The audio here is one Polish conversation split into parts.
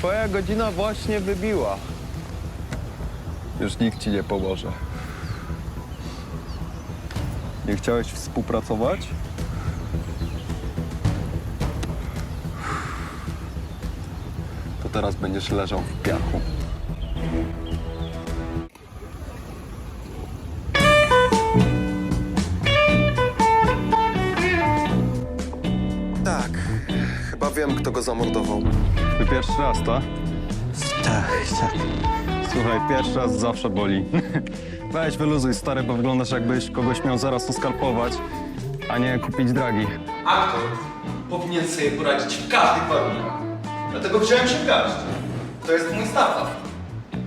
Twoja godzina właśnie wybiła. Już nikt ci nie pomoże. Nie chciałeś współpracować? To teraz będziesz leżał w piachu. Wiem, kto go zamordował. Ty pierwszy raz, tak? Tak, tak. Słuchaj, pierwszy raz zawsze boli. Weź wyluzuj, stary, bo wyglądasz jakbyś kogoś miał zaraz uskalpować, a nie kupić dragi. Aktor powinien sobie poradzić w każdych warunkach. Dlatego wziąłem się w garść. To jest mój startup.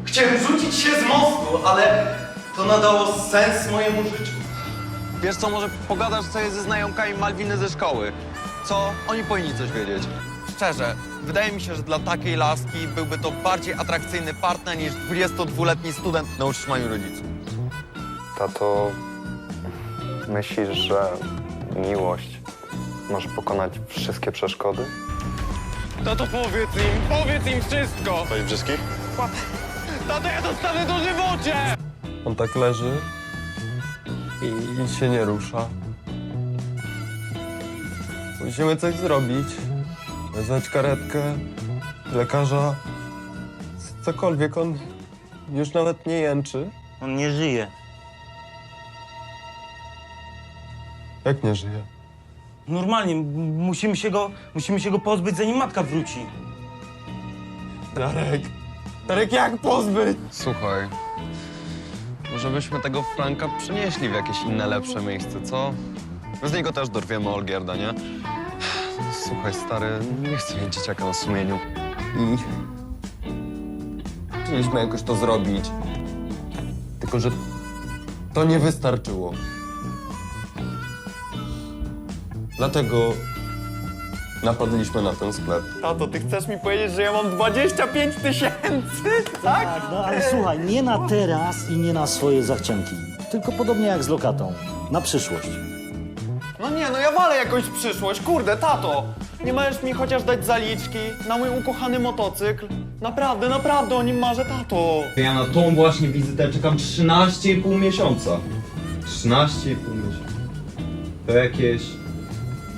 Chciałem rzucić się z mostu, ale to nadało sens mojemu życiu. Wiesz co, może pogadasz sobie ze znajomkami Malwiny ze szkoły. Co? Oni powinni coś wiedzieć. Szczerze, wydaje mi się, że dla takiej laski byłby to bardziej atrakcyjny partner niż 22-letni student na utrzymaniu rodziców. Tato, myślisz, że miłość może pokonać wszystkie przeszkody? No to powiedz im, powiedz im wszystko! I wszystkich? Tato, ja dostanę do żywocie! On tak leży i, i się nie rusza. Musimy coś zrobić. Wezwać karetkę, lekarza, cokolwiek. On już nawet nie jęczy. On nie żyje. Jak nie żyje? Normalnie, m- musimy się go, musimy się go pozbyć, zanim matka wróci. Darek! Darek, jak pozbyć? Słuchaj, może byśmy tego Franka przenieśli w jakieś inne, lepsze miejsce, co? Z niego też dorwiemy Olgierda, nie? Słuchaj, stary, nie chcę mieć dzieciaka na sumieniu. I chcieliśmy jakoś to zrobić. Tylko, że to nie wystarczyło. Dlatego napadliśmy na ten sklep. Tato, ty chcesz mi powiedzieć, że ja mam 25 tysięcy? Tak, no ale słuchaj, nie na teraz i nie na swoje zachcianki. Tylko podobnie jak z lokatą. Na przyszłość. No nie, no ja walę jakąś przyszłość. Kurde, tato! Nie możesz mi chociaż dać zaliczki na mój ukochany motocykl? Naprawdę, naprawdę o nim marzę, tato! Ja na tą właśnie wizytę czekam 13,5 miesiąca. 13,5 miesiąca. To jakieś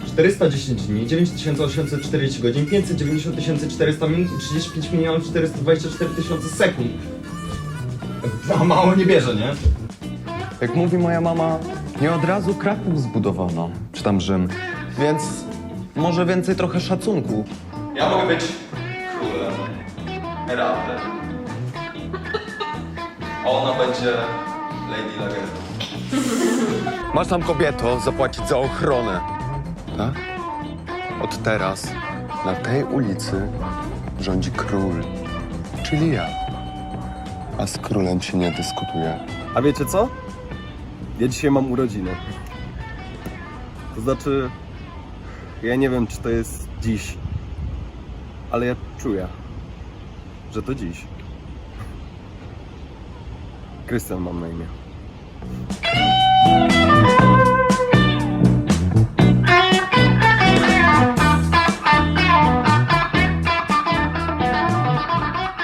410 dni, 9840 godzin, 590 400 minut i 35 milionów 424 tysiące sekund. A mało nie bierze, nie? Jak mówi moja mama, nie od razu Kraków zbudowano, czy tam Rzym. Więc może więcej trochę szacunku. Ja mogę być królem, Heradem. A ona będzie Lady Lagertha. Masz tam kobieto zapłacić za ochronę. Tak? Od teraz na tej ulicy rządzi król, czyli ja. A z królem się nie dyskutuje. A wiecie co? Ja dzisiaj mam urodziny. To znaczy, ja nie wiem, czy to jest dziś, ale ja czuję, że to dziś. Krystian mam na imię.